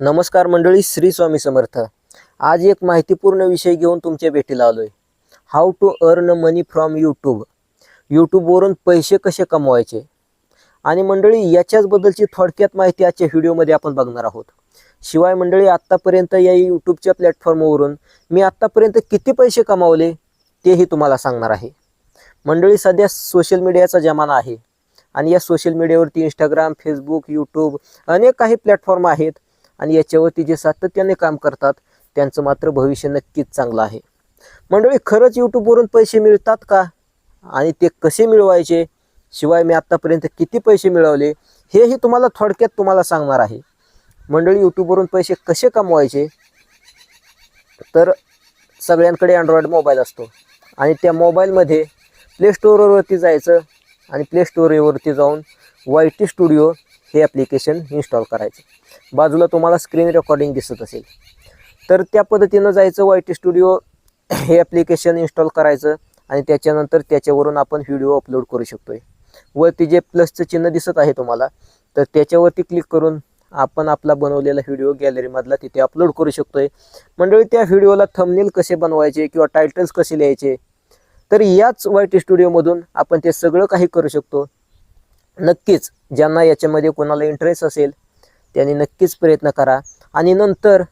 नमस्कार मंडळी श्री स्वामी समर्थ. आज एक माहितीपूर्ण विषय घेऊन तुमच्या भेटीला आलोय. How to earn money from YouTube यूट्यूबवरून पैसे कसे कमवायचे? आणि मंडळी याच्याचबद्दलची थोडक्यात माहिती आजच्या व्हिडिओमध्ये आपण बघणार आहोत. शिवाय मंडळी आत्तापर्यंत या यूट्यूबच्या प्लॅटफॉर्मवरून मी आत्तापर्यंत किती पैसे कमावले तेही तुम्हाला सांगणार आहे. मंडळी सध्या सोशल मीडियाचा जमाना आहे. आणि या सोशल मीडियावरती इंस्टाग्राम फेसबुक यूट्यूब अनेक काही प्लॅटफॉर्म आहेत. आणि याच्यावरती जे सातत्याने काम करतात त्यांचं मात्र भविष्य नक्कीच चांगलं आहे. मंडळी खरंच यूट्यूबवरून पैसे मिळतात का? आणि ते कसे मिळवायचे? शिवाय मी आत्तापर्यंत किती पैसे मिळवले हेही तुम्हाला थोडक्यात तुम्हाला सांगणार आहे. मंडळी यूट्यूबवरून पैसे कसे कमवायचे? तर सगळ्यांकडे अँड्रॉइड मोबाईल असतो. आणि त्या मोबाईलमध्ये प्ले स्टोअरवरती जायचं आणि प्ले स्टोअरवरती जाऊन वाय टी स्टुडिओ हे ॲप्लिकेशन इन्स्टॉल करायचं. बाजूला तुम्हाला स्क्रीन रेकॉर्डिंग दिसत असेल. तर त्या पद्धतीनं जायचं वाय टी स्टुडिओ हे ॲप्लिकेशन इन्स्टॉल करायचं आणि त्याच्यानंतर त्याच्यावरून आपण व्हिडिओ अपलोड करू शकतो आहे वरती जे प्लसचं चिन्ह दिसत आहे तुम्हाला तर त्याच्यावरती क्लिक करून आपण आपला बनवलेला व्हिडिओ गॅलरीमधला तिथे अपलोड करू शकतो आहे मंडळी त्या व्हिडिओला थंबनेल कसे बनवायचे किंवा टायटल्स कसे लिहायचे? तर याच वाय टी स्टुडिओमधून आपण ते सगळं काही करू शकतो. नक्कीच ज्यांना याच्यामध्ये कोणाला इंटरेस्ट असेल त्यांनी नक्कीच प्रयत्न करा. आणि नंतर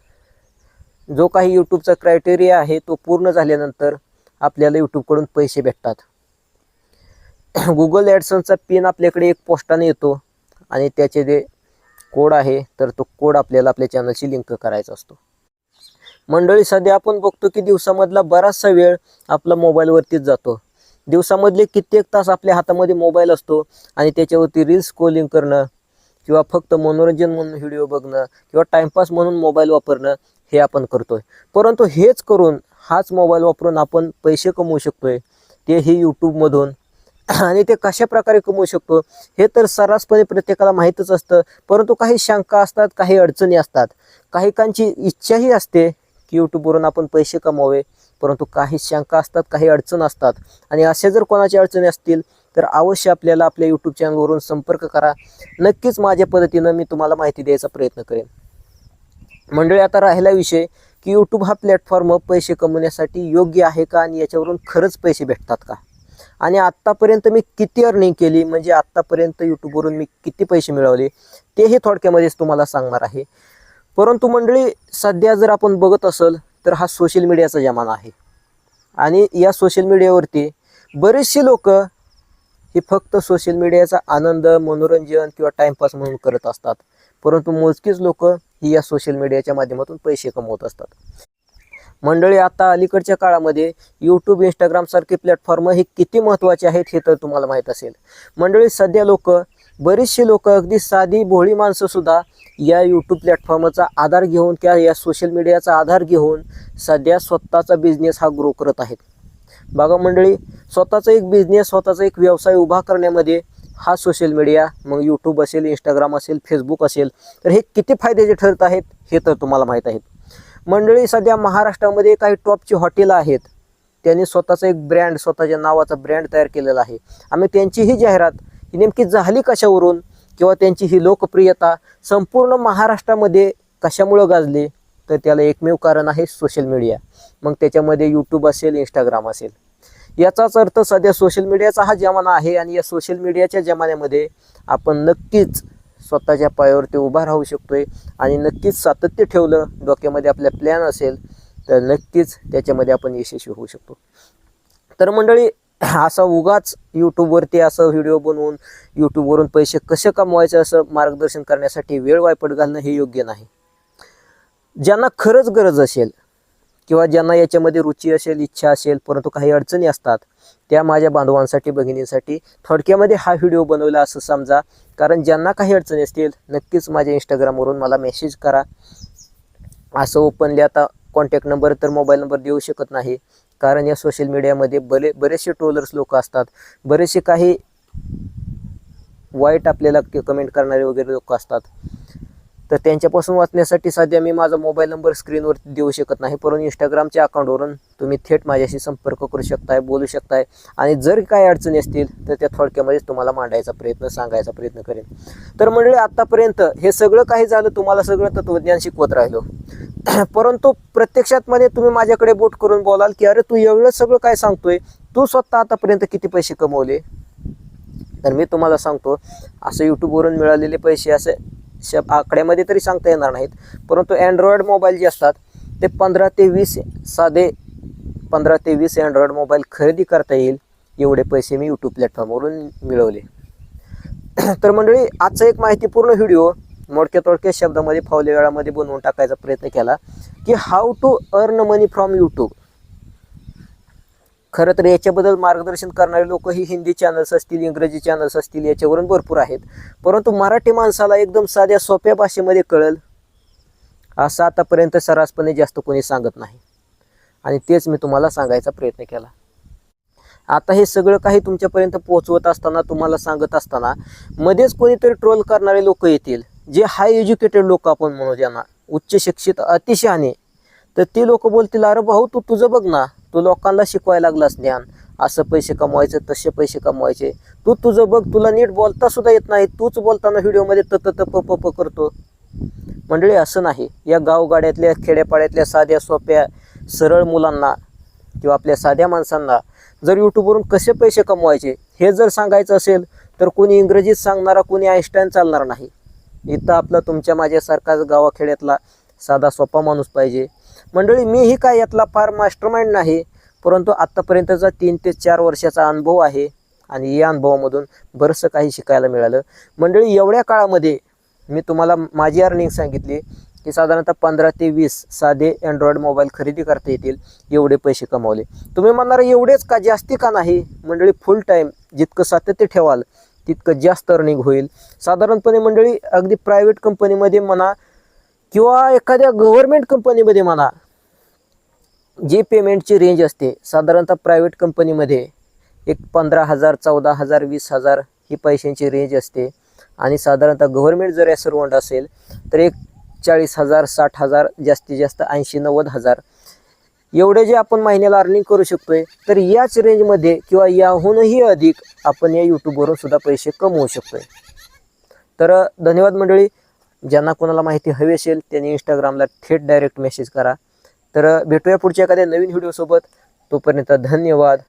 जो काही यूट्यूबचा क्रायटेरिया आहे तो पूर्ण झाल्यानंतर आपल्याला यूट्यूबकडून पैसे भेटतात. गुगल ॲडसनचा पिन आपल्याकडे एक पोस्टाने येतो आणि त्याचे जे कोड आहे तर तो कोड आपल्याला आपल्या चॅनलशी लिंक करायचा असतो. मंडळी सध्या आपण बघतो की दिवसामधला बराचसा वेळ आपला मोबाईलवरतीच जातो. दिवसामधले कित्येक तास आपल्या हातामध्ये मोबाईल असतो आणि त्याच्यावरती रील्स स्क्रोलिंग करणं किंवा फक्त मनोरंजन म्हणून व्हिडिओ बघणं किंवा टाईमपास म्हणून मोबाईल वापरणं हे आपण करतोय. परंतु हेच करून हाच मोबाईल वापरून आपण पैसे कमवू शकतोय. तेही यूट्यूबमधून आणि ते कशा प्रकारे कमवू शकतो हे तर सर्रासपणे प्रत्येकाला माहीतच असतं. परंतु काही शंका असतात काही अडचणी असतात. काहीकांची इच्छाही असते की यूट्यूबवरून आपण पैसे कमावे परंतु काही शंका असतात काही अडचण असतात. आणि अशा जर कोणाच्या अडचणी असतील तर अवश्य आपल्याला आपल्या यूट्यूब चॅनलवरून संपर्क करा. नक्कीच माझ्या पद्धतीनं मी तुम्हाला माहिती द्यायचा प्रयत्न करेन. मंडळी आता राहिला विषय की यूट्यूब हा प्लॅटफॉर्म पैसे कमवण्यासाठी योग्य आहे का आणि याच्यावरून खरंच पैसे भेटतात का? आणि आत्तापर्यंत मी किती अर्निंग केली म्हणजे आत्तापर्यंत यूट्यूबवरून मी किती पैसे मिळवले तेही थोडक्यामध्येच तुम्हाला सांगणार आहे. परंतु मंडळी सध्या जर आपण बघत असेल तर हा सोशल मीडियाचा जमाना आहे. आणि या सोशल मीडियावरती बरेचसे लोक हे फक्त सोशल मीडियाचा आनंद मनोरंजन किंवा टाईमपास म्हणून करत असतात. परंतु मोजकीच लोक ही या सोशल मीडियाच्या माध्यमातून पैसे कमवत असतात. मंडळी आता अलीकडच्या काळामध्ये यूट्यूब इंस्टाग्रामसारखे प्लॅटफॉर्म हे किती महत्त्वाचे आहेत हे तर तुम्हाला माहीत असेल. मंडळी सध्या लोक बरीचशी लोक अगदी साधी भोळी माणसं सुद्धा या यूट्यूब प्लॅटफॉर्मचा आधार घेऊन किंवा या सोशल मीडियाचा आधार घेऊन सध्या स्वतःचा बिझनेस हा ग्रो करत आहेत. बघा मंडळी स्वतःचा एक बिझनेस स्वतःचा एक व्यवसाय उभा करण्यामध्ये हा सोशल मीडिया मग यूट्यूब असेल इंस्टाग्राम असेल फेसबुक असेल तर हे किती फायद्याचे ठरत आहेत हे तर तुम्हाला माहीत आहेत. मंडळी सध्या महाराष्ट्रामध्ये काही टॉपची हॉटेल आहेत. त्यांनी स्वतःचा एक ब्रँड स्वतःच्या नावाचा ब्रँड तयार केलेला आहे. आम्ही त्यांचीही जाहिरात ही नेमकी झाली कशावरून? किंवा त्यांची ही लोकप्रियता संपूर्ण महाराष्ट्रामध्ये कशामुळं गाजली? तर त्याला एकमेव कारण आहे सोशल मीडिया मग त्याच्यामध्ये यूट्यूब असेल इंस्टाग्राम असेल. याचाच अर्थ सध्या सोशल मीडियाचा हा जमाना आहे आणि या सोशल मीडियाच्या जमान्यामध्ये आपण नक्कीच स्वतःच्या पायावरती उभा राहू शकतोय आणि नक्कीच सातत्य ठेवलं डोक्यामध्ये आपल्या प्लॅन असेल तर नक्कीच त्याच्यामध्ये आपण यशस्वी होऊ शकतो. तर मंडळी असा उगाच यूट्यूबवरती असं व्हिडिओ बनवून यूट्यूबवरून पैसे कसे कमवायचे असं मार्गदर्शन करण्यासाठी वेळ वायपट घालणं हे योग्य नाही. ज्यांना खरंच गरज असेल किंवा ज्यांना याच्यामध्ये रुची असेल इच्छा असेल परंतु काही अडचणी असतात त्या माझ्या बांधवांसाठी भगिनींसाठी थोडक्यामध्ये हा व्हिडिओ बनवला असं समजा. कारण ज्यांना काही अडचणी असतील नक्कीच माझ्या इंस्टाग्रामवरून मला मेसेज करा. असं ओपनली आता कॉन्टॅक्ट नंबर तर मोबाईल नंबर देऊ शकत नाही. कारण या सोशल मीडियामध्ये बरे बरेचसे ट्रोलर्स लोक असतात. बरेचसे काही वाईट आपल्याला कमेंट करणारे वगैरे लोक असतात. तर त्यांच्यापासून वाचण्यासाठी सध्या मी माझा मोबाईल नंबर स्क्रीनवरती देऊ शकत नाही. परंतु इंस्टाग्रामच्या अकाउंटवरून तुम्ही थेट माझ्याशी संपर्क करू शकताय बोलू शकताय. आणि जर काय अडचणी असतील तर त्या थोडक्यामध्येच तुम्हाला मांडायचा प्रयत्न सांगायचा प्रयत्न करेन. तर मंडळी आत्तापर्यंत हे सगळं काही झालं तुम्हाला सगळं तत्वज्ञान शिकवत राहिलो. परंतु प्रत्यक्षात मध्ये तुम्ही माझ्याकडे बोट करून बोलाल की अरे तू एवढं सगळं काय सांगतोय? तू स्वतः आतापर्यंत किती पैसे कमवले? तर मी तुम्हाला सांगतो असं यूट्यूबवरून मिळालेले पैसे असे शब आकड्यामध्ये तरी सांगता येणार नाहीत. परंतु अँड्रॉइड मोबाईल जे असतात ते पंधरा ते वीस साधे पंधरा ते वीस अँड्रॉइड मोबाईल खरेदी करता येईल एवढे पैसे मी यूट्यूब प्लॅटफॉर्मवरून मिळवले. तर मंडळी आजचा एक माहितीपूर्ण व्हिडिओ मोडक्या तोडक्या शब्दामध्ये फावल्या वेळामध्ये बनवून टाकायचा प्रयत्न केला की how to earn money from YouTube खरं तर याच्याबद्दल मार्गदर्शन करणारे लोक ही हिंदी चॅनल्स असतील इंग्रजी चॅनल्स असतील याच्यावरून भरपूर आहेत. परंतु मराठी माणसाला एकदम साध्या सोप्या भाषेमध्ये कळेल असं आतापर्यंत सर्रासपणे जास्त कोणी सांगत नाही. आणि तेच मी तुम्हाला सांगायचा प्रयत्न केला. आता हे सगळं काही तुमच्यापर्यंत पोहोचवत असताना तुम्हाला सांगत असताना मध्येच कोणीतरी ट्रोल करणारे लोक येतील. जे हाय एज्युकेटेड लोक आपण म्हणू ज्यांना उच्च शिक्षित अतिशहाणे तर ते लोक बोलतील अरे भाऊ तू तुझं बघ ना तू लोकांना शिकवायला लागलास ज्ञान. असं पैसे कमवायचे तसे पैसे कमवायचे. तू तुझं बघ तुला नीट बोलता सुद्धा येत नाही. तूच बोलताना व्हिडिओमध्ये त त प प प करतो. मंडळी असं नाही. या गावगाड्यातल्या खेड्यापाड्यातल्या साध्या सोप्या सरळ मुलांना किंवा आपल्या साध्या माणसांना जर यूट्यूबवरून कसे पैसे कमवायचे हे जर सांगायचं असेल तर कोणी इंग्रजीत सांगणारा कोणी आईन्स्टाईन चालणार नाही. इथं आपलं तुमच्या माझ्यासारखा गावाखेड्यातला साधा सोपा माणूस पाहिजे. मंडळी मीही काय यातला फार मास्टरमाइंड नाही परंतु आत्तापर्यंतचा तीन ते चार वर्षाचा अनुभव आहे आणि या अनुभवामधून बरंचसं काही शिकायला मिळालं. मंडळी एवढ्या काळामध्ये मी तुम्हाला माझी अर्निंग सांगितली की साधारणतः पंधरा ते वीस साधे अँड्रॉइड मोबाईल खरेदी करता येतील एवढे पैसे कमावले. तुम्ही म्हणणार एवढेच का जास्ती का नाही? मंडळी फुल टाईम जितकं सातत्य ठेवाल तितकं जास्त अर्निंग होईल. साधारणपणे मंडळी अगदी प्रायव्हेट कंपनीमध्ये म्हणा किंवा एखाद्या गव्हर्मेंट कंपनीमध्ये म्हणा जी पेमेंटची रेंज असते साधारणतः प्रायव्हेट कंपनीमध्ये एक पंधरा हजार चौदा हजार वीस हजार ही पैशांची रेंज असते. आणि साधारणतः गव्हर्मेंट जर सर्वंट असेल तर एक चाळीस हजार साठ हजार जास्तीत जास्त ऐंशी नव्वद हजार एवढे जे आपण महिन्याला अर्निंग करू शकतोय तर याच रेंजमध्ये किंवा याहूनही अधिक आपण या यूट्यूबवरून सुद्धा पैसे कमवू शकतोय. तर धन्यवाद मंडळी. ज्यांना कोणाला माहिती हवी असेल त्यांनी इंस्टाग्रामला थेट डायरेक्ट मेसेज करा. तर भेटूया पुढच्या एखाद्या नवीन व्हिडिओसोबत तोपर्यंत धन्यवाद.